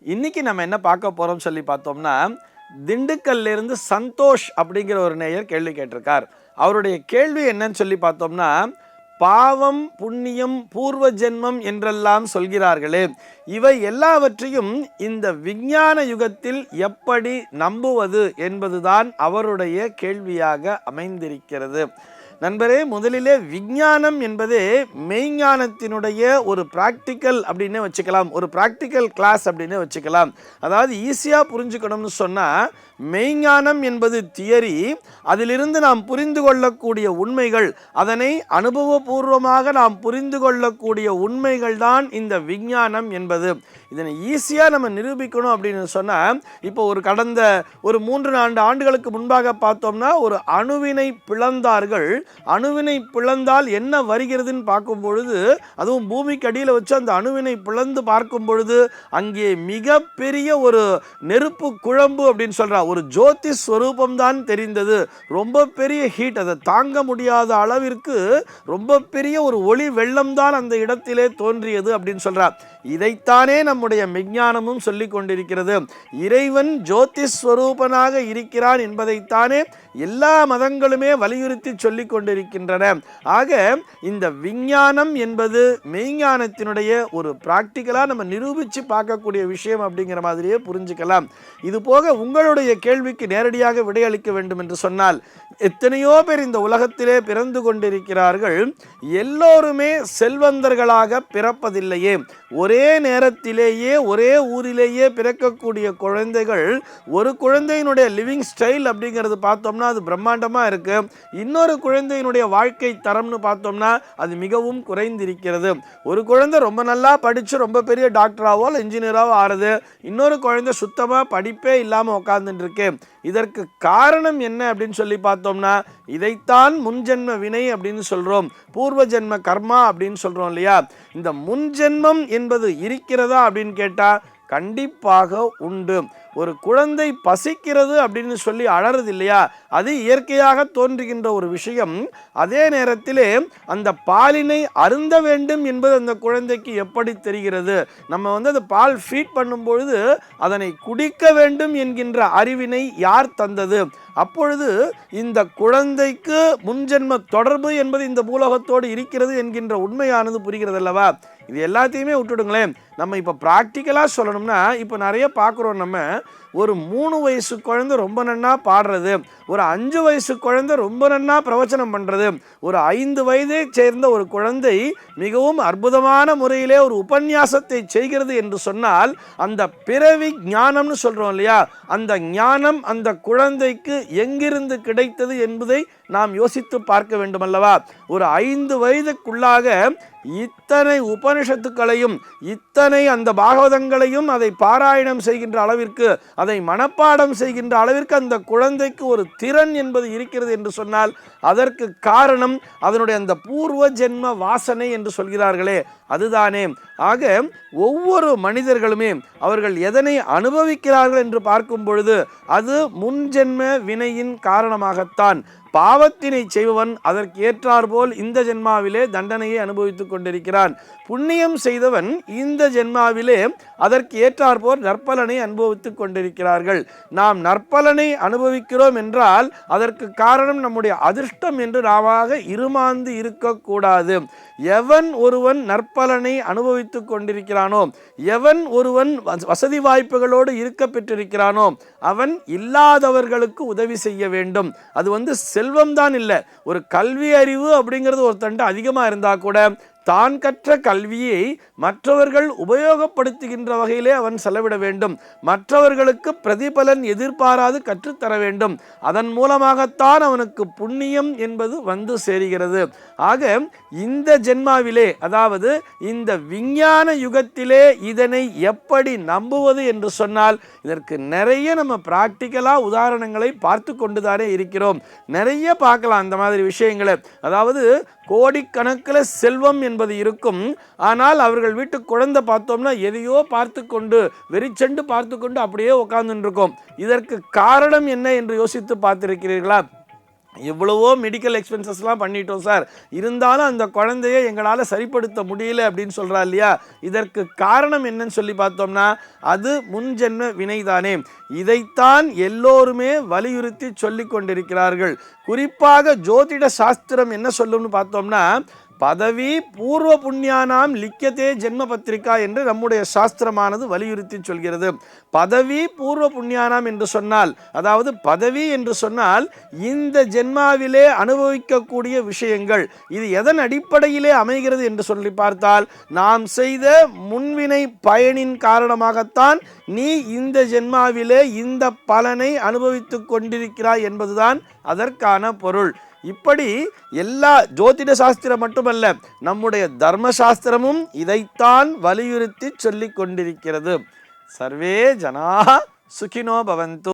இன்னைக்கு நம்ம என்ன பார்க்க போகிறோம் சொல்லி பார்த்தோம்னா திண்டுக்கல்லிருந்து சந்தோஷ் அப்படிங்கிற ஒரு நேயர் கேள்வி கேட்டிருக்கார். அவருடைய கேள்வி என்னன்னு சொல்லி பார்த்தோம்னா பாவம் புண்ணியம் பூர்வ ஜென்மம் என்றெல்லாம் சொல்கிறார்களே. இவை எல்லாவற்றையும் இந்த விஞ்ஞான யுகத்தில் எப்படி நம்புவது என்பதுதான் அவருடைய கேள்வியாக அமைந்திருக்கிறது. நண்பரே முதலிலே விஞ்ஞானம் என்பதே மெய்ஞானத்தினுடைய ஒரு ப்ராக்டிக்கல் அப்படின்னு வச்சுக்கலாம். ஒரு ப்ராக்டிக்கல் கிளாஸ் அப்படின்னு வச்சுக்கலாம். அதாவது ஈஸியாக புரிஞ்சுக்கணும்னு சொன்னால் மெய்ஞானம் என்பது தியரி அதிலிருந்து நாம் புரிந்து கொள்ளக்கூடிய உண்மைகள் அதனை அனுபவ பூர்வமாக நாம் புரிந்து கொள்ளக்கூடிய உண்மைகள் தான் இந்த விஞ்ஞானம் என்பது. இதனை ஈஸியாக நம்ம நிரூபிக்கணும் அப்படின்னு சொன்னால் இப்போ ஒரு கடந்த ஒரு மூன்று நான்கு ஆண்டுகளுக்கு முன்பாக பார்த்தோம்னா ஒரு அணுவினை பிளந்தார்கள். அணுவினை பிளந்தால் என்ன வருகிறதுன்னு பார்க்கும் பொழுது அதுவும் பூமிக்கு அடியில் வச்சு அந்த அணுவினை பிளந்து பார்க்கும் பொழுது அங்கே மிகப்பெரிய ஒரு நெருப்பு குழம்பு அப்படின்னு சொல்கிறா ஒரு ஜோதி ஸ்வரூபம் தான் தெரிந்தது. ரொம்ப பெரிய ஹீட் அதை தாங்க முடியாத அளவிற்கு ரொம்ப பெரிய ஒரு ஒளி வெள்ளம்தான் அந்த இடத்திலே தோன்றியது அப்படின்னு சொல்கிறார் இதைத்தானே நம்முடைய விஞ்ஞானமும் சொல்லி கொண்டிருக்கிறது. இறைவன் ஜோதிஸ்வரூபனாக இருக்கிறான் என்பதைத்தானே எல்லா மதங்களுமே வலியுறுத்தி சொல்லி கொண்டிருக்கின்றன. ஆக இந்த விஞ்ஞானம் என்பது மெய்ஞானத்தினுடைய ஒரு ப்ராக்டிக்கலாக நம்ம நிரூபித்து பார்க்கக்கூடிய விஷயம் அப்படிங்கிற மாதிரியே புரிஞ்சுக்கலாம். இது போக உங்களுடைய கேள்விக்கு நேரடியாக விடையளிக்க வேண்டும் என்று சொன்னால் எத்தனையோ பேர் இந்த உலகத்திலே பிறந்து கொண்டிருக்கிறார்கள். எல்லோருமே செல்வந்தர்களாக பிறப்பதில்லையே. ஒரே நேரத்திலேயே ஒரே ஊரிலேயே பிறக்கக்கூடிய குழந்தைகள் ஒரு குழந்தையினுடைய லிவிங் ஸ்டைல் அப்படிங்கிறது பார்த்தோம்னா அது பிரம்மாண்டமாக இருக்குது இன்னொரு குழந்தையினுடைய வாழ்க்கை தரம்னு பார்த்தோம்னா அது மிகவும் குறைந்திருக்கிறது. ஒரு குழந்தை ரொம்ப நல்லா படித்து ரொம்ப பெரிய டாக்டராகவோ இல்லை இன்ஜினியராகவோ ஆறுது இன்னொரு குழந்தை சுத்தமாக படிப்பே இல்லாமல் உட்காந்துட்டுருக்கு இதற்கு காரணம் என்ன அப்படின்னு சொல்லி பார்த்தோம்னா இதைத்தான் முன்ஜென்ம வினை அப்படின்னு சொல்கிறோம் பூர்வ ஜென்ம கர்மா அப்படின்னு சொல்கிறோம் இல்லையா? இந்த முன்ஜென்மம் என்பது இருக்கிறதா அப்படின்னு கேட்டால் கண்டிப்பாக உண்டு. ஒரு குழந்தை பசிக்கிறது அப்படின்னு சொல்லி அழறது இல்லையா? அது இயற்கையாக தோன்றுகின்ற ஒரு விஷயம். அதே நேரத்திலே அந்த பாலினை அருந்த வேண்டும் என்பது அந்த குழந்தைக்கு எப்படி தெரிகிறது? நம்ம வந்து அந்த பால் ஃபீட் பண்ணும்பொழுது அதனை குடிக்க வேண்டும் என்கின்ற அறிவினை யார் தந்தது? அப்பொழுது இந்த குழந்தைக்கு முன்ஜென்ம தொடர்பு என்பது இந்த பூலோகத்தோடு இருக்கிறது என்கின்ற உண்மையானது புரிகிறது அல்லவா இது எல்லாத்தையுமே விட்டுடுங்களேன். நம்ம இப்போ ப்ராக்டிக்கலாக சொல்லணும்னா இப்போ நிறைய பார்க்குறோம் நம்ம. ஒரு மூணு வயசு குழந்தை ரொம்ப நன்னா பாடுறது. ஒரு அஞ்சு வயசு குழந்தை ரொம்ப நன்னா பிரவச்சனம் பண்ணுறது ஒரு ஐந்து வயதை சேர்ந்த ஒரு குழந்தை மிகவும் அற்புதமான முறையிலே ஒரு உபன்யாசத்தை செய்கிறது என்று சொன்னால் அந்த பிறவி ஞானம்னு சொல்கிறோம் இல்லையா? அந்த ஞானம் அந்த குழந்தைக்கு எங்கிருந்து கிடைத்தது என்பதை நாம் யோசித்து பார்க்க வேண்டுமல்லவா? ஒரு ஐந்து வயதுக்குள்ளாக இத்தனை உபனிஷத்துக்களையும் இத்தனை அந்த பாகவதங்களையும் அதை பாராயணம் செய்கின்ற அளவிற்கு அதை மனப்பாடம் செய்கின்ற அளவிற்கு அந்த குழந்தைக்கு ஒரு திறன் என்பது இருக்கிறது என்று சொன்னால் அதற்கு காரணம் அதனுடைய அந்த பூர்வ ஜென்ம வாசனை என்று சொல்கிறார்களே. அதுதானே. ஆக ஒவ்வொரு மனிதர்களுமே அவர்கள் எதனை அனுபவிக்கிறார்கள் என்று பார்க்கும் பொழுது அது முன்ஜென்ம வினையின் காரணமாகத்தான். பாவத்தினை செய்பவன் அதற்கு ஏற்றாற்போல் இந்த ஜென்மாவிலே தண்டனையை அனுபவித்துக் கொண்டிருக்கிறான். புண்ணியம் செய்தவன் இந்த ஜென்மாவிலே அதற்கு ஏற்றாற்போல் நற்பலனை அனுபவித்துக் கொண்டிருக்கிறார்கள். நாம் நற்பலனை அனுபவிக்கிறோம் என்றால் அதற்கு காரணம் நம்முடைய அதிர்ஷ்டம் என்று நாமாக இருமாந்து இருக்கக்கூடாது. எவன் ஒருவன் நற்பலனை அனுபவி அனுபவித்துக் கொண்டிருக்கிறானோ எவன் ஒருவன் வசதி வாய்ப்புகளோடு இருக்க பெற்றிருக்கிறானோ அவன் இல்லாதவர்களுக்கு உதவி செய்ய வேண்டும். அது வந்து செல்வம் தான் இல்லை. ஒரு கல்வி அறிவு அப்படிங்கிறது ஒருத்தன்ட்டு அதிகமாக இருந்தால் கூட தான் கற்ற கல்வியை மற்றவர்கள் உபயோகப்படுத்துகின்ற வகையிலே அவன் செலவிட வேண்டும். மற்றவர்களுக்கு பிரதிபலன் எதிர்பாராது கற்றுத்தர வேண்டும். அதன் மூலமாகத்தான் அவனுக்கு புண்ணியம் என்பது வந்து சேருகிறது. ஆக இந்த ஜென்மாவிலே அதாவது இந்த விஞ்ஞான யுகத்திலே இதனை எப்படி நம்புவது என்று சொன்னால் இதற்கு நிறைய நம்ம ப்ராக்டிக்கலாக உதாரணங்களை பார்த்து கொண்டுதானே இருக்கிறோம். நிறைய பார்க்கலாம் அந்த மாதிரி விஷயங்களை. அதாவது கோடிக்கணக்கில் செல்வம் என்பது இருக்கும். ஆனால் அவர்கள் வீட்டு குழந்தை பார்த்தோம்னா எதையோ பார்த்து கொண்டு வெறிச்செண்டு பார்த்து கொண்டு அப்படியே உட்கார்ந்துருக்கோம் இதற்கு காரணம் என்ன என்று யோசித்து பார்த்திருக்கிறீர்களா? எவ்வளவோ மெடிக்கல் எக்ஸ்பென்சஸ்லாம் பண்ணிட்டோம் சார் இருந்தாலும் அந்த குழந்தைய எங்களால் சரிப்படுத்த முடியல அப்படின்னு சொல்கிறா இல்லையா? இதற்கு காரணம் என்னன்னு சொல்லி பார்த்தோம்னா அது முன்ஜென்ம வினைதானே. இதைத்தான் எல்லோருமே வலியுறுத்தி சொல்லி கொண்டிருக்கிறார்கள். குறிப்பாக ஜோதிட சாஸ்திரம் என்ன சொல்லும்னு பார்த்தோம்னா பதவி பூர்வ புண்ணியானாம் லிக்கத்தே ஜென்ம பத்திரிகா என்று நம்முடைய சாஸ்திரமானது வலியுறுத்தி சொல்கிறது. பதவி பூர்வ புண்ணியானாம் என்று சொன்னால் அதாவது பதவி என்று சொன்னால் இந்த ஜென்மாவிலே அனுபவிக்கக்கூடிய விஷயங்கள் இது எதன் அடிப்படையிலே அமைகிறது என்று சொல்லி பார்த்தால் நாம் செய்த முன்வினை பயனின் காரணமாகத்தான் நீ இந்த ஜென்மாவிலே இந்த பலனை அனுபவித்து கொண்டிருக்கிறாய் என்பதுதான் அதற்கான பொருள். இப்படி எல்லா ஜோதிட சாஸ்திரம் மட்டுமல்ல நம்முடைய தர்ம சாஸ்திரமும் இதைத்தான் வலியுறுத்தி சொல்லிக் கொண்டிருக்கிறது. சர்வே ஜனா சுகினோ பவந்து.